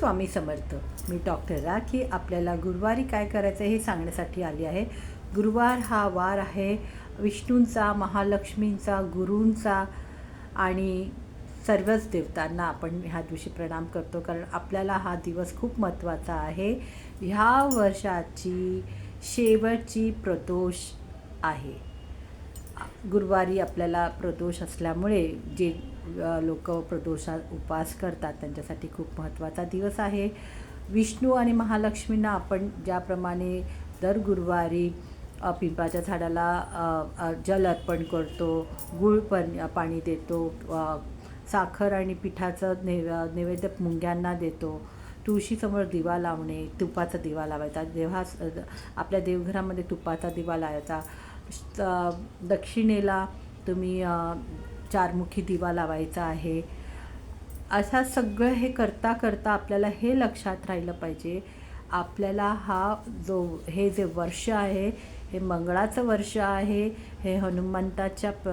स्वामी समर्थ. मी doctor rakhi आपल्याला गुरुवारी काय करायचं हे सांगण्यासाठी आली आहे. गुरुवार हा वार आहे. विष्णूंचा महालक्ष्मींचा गुरूंचा आणि सर्वच देवतांना आपण ह्या दिवशी प्रणाम करतो. कारण आपल्याला हा दिवस खूप महत्त्वाचा आहे. ह्या वर्षाची शेवटची प्रदोष आहे. गुरुवारी आपल्याला प्रदोष असल्यामुळे जे लोक प्रदोषा उपवास करतात. त्यांच्यासाठी खूप महत्त्वाचा दिवस आहे. विष्णू आणि महालक्ष्मींना आपण ज्याप्रमाणे दर गुरुवारी पिंपाच्या पिंपळाच्या झाडाला जल अर्पण करतो गुळ पण पाणी देतो साखर आणि पिठाचं नैव नैवेद्य मुंग्यांना देतो. तुळशीसमोर दिवा लावणे तुपाचा दिवा लावायचा. जेव्हा आपल्या देवघरामध्ये तुपाचा दिवा लावायचा दक्षिणेला तुम्ही चारमुखी दिवा लावायचा आहे. असा सगळं हे करता करता आपल्याला हे लक्षात राहिलं पाहिजे. आपल्याला हा जो हे जे वर्ष आहे हे मंगळाचं वर्ष आहे हे हनुमंताच्या प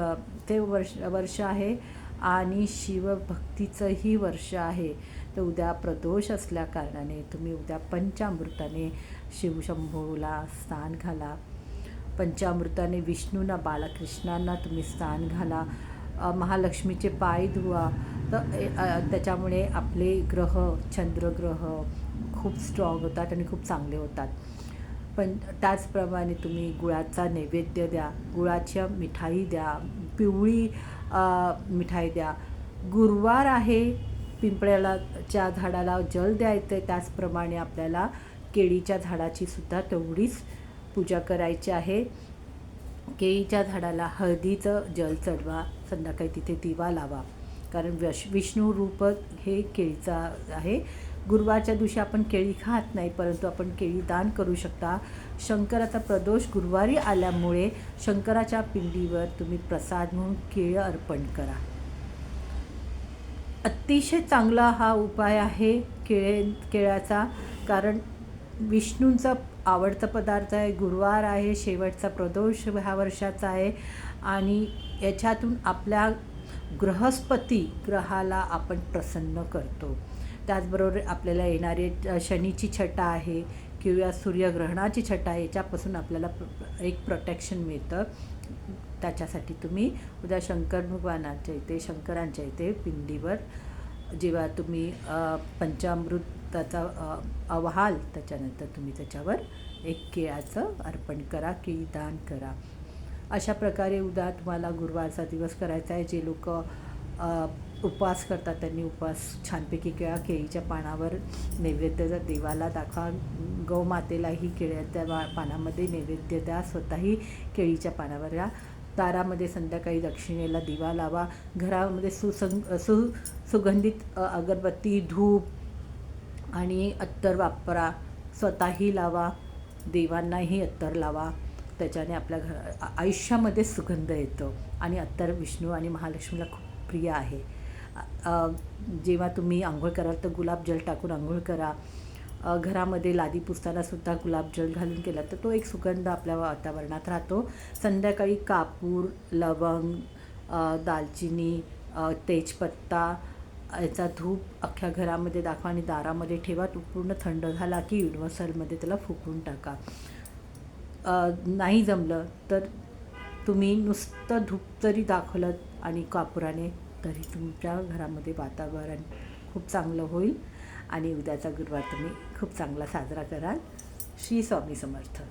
ते वर्ष वर्ष आहे आणि शिवभक्तीचंही वर्ष आहे. तर उद्या प्रदोष असल्या कारणाने तुम्ही उद्या पंचामृताने शिवशंभूला स्नान घाला. पंचामृताने विष्णूंना बालकृष्णांना तुम्ही स्नान घाला. महालक्ष्मीचे पाय धुवा. तर त्याच्यामुळे आपले ग्रह चंद्रग्रह खूप स्ट्रॉंग होतात आणि खूप चांगले होतात. पण त्याचप्रमाणे तुम्ही गुळाचा नैवेद्य द्या गुळाच्या मिठाई द्या पिवळी मिठाई द्या. गुरुवार आहे पिंपळ्याला च्या झाडाला जल द्यायचं आहे त्याचप्रमाणे आपल्याला केळीच्या झाडाची सुद्धा तेवढीच पूजा करायची आहे. केळीच्या झाडाला हळदीचं जल चढवा. संध्याकाळी तिथे दिवा लावा. कारण वश विष्णू रूप हे केळीचा आहे. गुरुवारच्या दिवशी आपण केळी खात नाही परंतु आपण केळी दान करू शकता. शंकराचा प्रदोष गुरुवारी आल्यामुळे शंकराच्या पिंडीवर तुम्ही प्रसाद म्हणून केळं अर्पण करा. अतिशय चांगला हा उपाय आहे केळे केळ्याचा. कारण विष्णूंचा आवडता पदार्थ आहे गुरुवार आहे शेवटचा प्रदोष ह्या वर्षाचा आहे. आणि याच्यातून आपल्या बृहस्पती ग्रहाला आपण प्रसन्न करतो. त्याचबरोबर आपल्याला येणारे शनीची छटा आहे किंवा सूर्यग्रहणाची छटा आहे याच्यापासून आपल्याला प्र- एक प्रोटेक्शन मिळतं. त्याच्यासाठी तुम्ही उद्या शंकर भगवानाच्या इथे शंकरांच्या इथे पिंडीवर जेव्हा तुम्ही पंचामृत त्याचा अहवाल त्याच्यानंतर तुम्ही त्याच्यावर एक केळाचं अर्पण करा केळी दान करा. अशा प्रकारे उद्या तुम्हाला गुरुवारचा दिवस करायचा आहे. जे लोक उपवास करतात त्यांनी उपवास छानपैकी केळा केळीच्या पानावर नैवेद्य देवाला दाखवा. गौमातेलाही केळ्याच्या पानामध्ये नैवेद्य द्या. स्वतःही केळीच्या पानावर या. दारामध्ये संध्याकाळी दक्षिणेला दिवा लावा. घरामध्ये सुसंग सु सुगंधित अगरबत्ती धूप आणि अत्तर वापरा. स्वतःही लावा. देवांनाही अत्तर लावा. त्याच्याने आपल्या घर आयुष्यामध्ये सुगंध येतो. आणि अत्तर विष्णू आणि महालक्ष्मीला खूप प्रिय आहे. जेव्हा तुम्ही आंघोळ कराल तर गुलाबजल टाकून आंघोळ करा. घरामध्ये लादी पुसतानासुद्धा गुलाबजल घालून केला तर तो एक सुगंध आपल्या वातावरणात राहतो. संध्याकाळी कापूर लवंग दालचिनी तेजपत्ता याचा धूप अख्ख्या घरामध्ये दाखवा आणि दारामध्ये ठेवा. तो पूर्ण थंड झाला की युनिव्हर्सलमध्ये त्याला फुकून टाका. नाही जमलं तर तुम्ही नुसतं धूप जरी दाखवलं आणि कापुराने तरी तुमच्या घरामध्ये वातावरण खूप चांगलं होईल आणि उद्याचा गुरुवार तुम्ही खूप चांगला साजरा कराल. श्री स्वामी समर्थ.